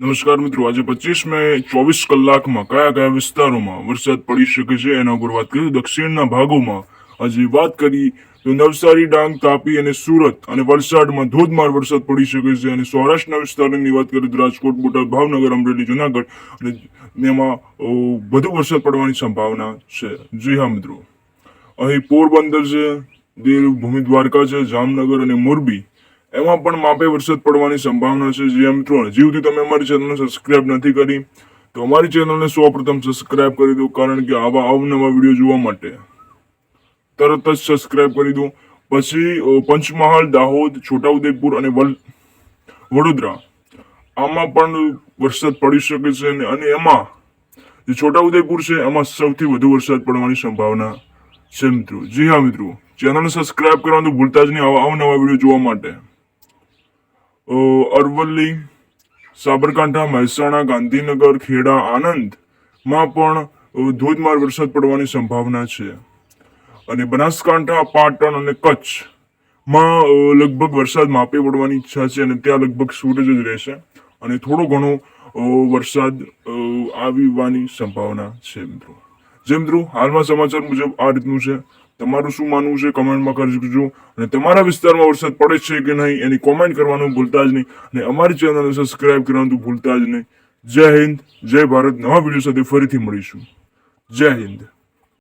નમસ્કાર મિત્રો, આજે પચીસ મે ચોવીસ કલાકમાં કયા કયા વિસ્તારોમાં વરસાદ પડી શકે છે એના ઉપર વાત કરીએ દક્ષિણના ભાગોમાં આજે વાત કરી તો નવસારી, ડાંગ, તાપી અને સુરત અને વલસાડમાં ધોધમાર વરસાદ પડી શકે છે અને સૌરાષ્ટ્રના વિસ્તારોની વાત કરીએ તો રાજકોટ, બોટાદ, ભાવનગર, અમરેલી, જુનાગઢ અને એમાં વધુ વરસાદ પડવાની સંભાવના છે. જી હા મિત્રો. અહીં પોરબંદર છે દેવભૂમિ દ્વારકા છે, જામનગર અને મોરબી એમાં પણ માપે વરસાદ પડવાની સંભાવના છે. જે મિત્રો, હજી સુધી તમે અમારી ચેનલને સબસ્ક્રાઇબ નથી કરી, તો અમારી ચેનલને સૌપ્રથમ સબસ્ક્રાઇબ કરી દો, કારણ કે આવા અવનવા વીડિયો જોવા માટે. તરત જ સબસ્ક્રાઇબ કરી દો. પછી પંચમહાલ, દાહોદ, છોટાઉદેપુર અને વડોદરા. આમાં પણ વરસાદ પડી શકે છે અને- એમાં, જે છોટાઉદેપુર છે, એમાં સૌથી વધુ વરસાદ પડવાની સંભાવના છે મિત્રો. જી હા મિત્રો ચેનલને સબસ્ક્રાઇબ કરવાનું ભૂલતા જ નહીં, આવા અવનવા વીડિયો જોવા માટે. અરવલ્લી, સાબરકાંઠા, મહેસાણા, ગાંધીનગર, ખેડા આણંદમાં પણ ધોધમાર વરસાદ પડવાની સંભાવના છે. અને બનાસકાંઠા, પાટણ અને કચ્છમાં લગભગ વરસાદ માપે પડવાની ઈચ્છા છે અને ત્યાં લગભગ સૂરજ જ રહેશે અને થોડો ઘણો વરસાદ આવવાની સંભાવના છે, મિત્રો. જે મિત્રો હાલમાં સમાચાર મુજબ આ રીતનું છે. તમારું શું માનવું છે? કમેન્ટમાં કરજો અને તમારા વિસ્તારમાં વરસાદ પડે છે કે નહીં એની કોમેન્ટ કરવાનું ભૂલતા જ નહીં. અને અમારી ચેનલને સબસ્ક્રાઇબ કરવાનું ભૂલતા જ નહીં. જય હિન્દ, જય ભારત. નવા વીડિયો સાથે ફરીથી મળીશું. જય હિન્દ.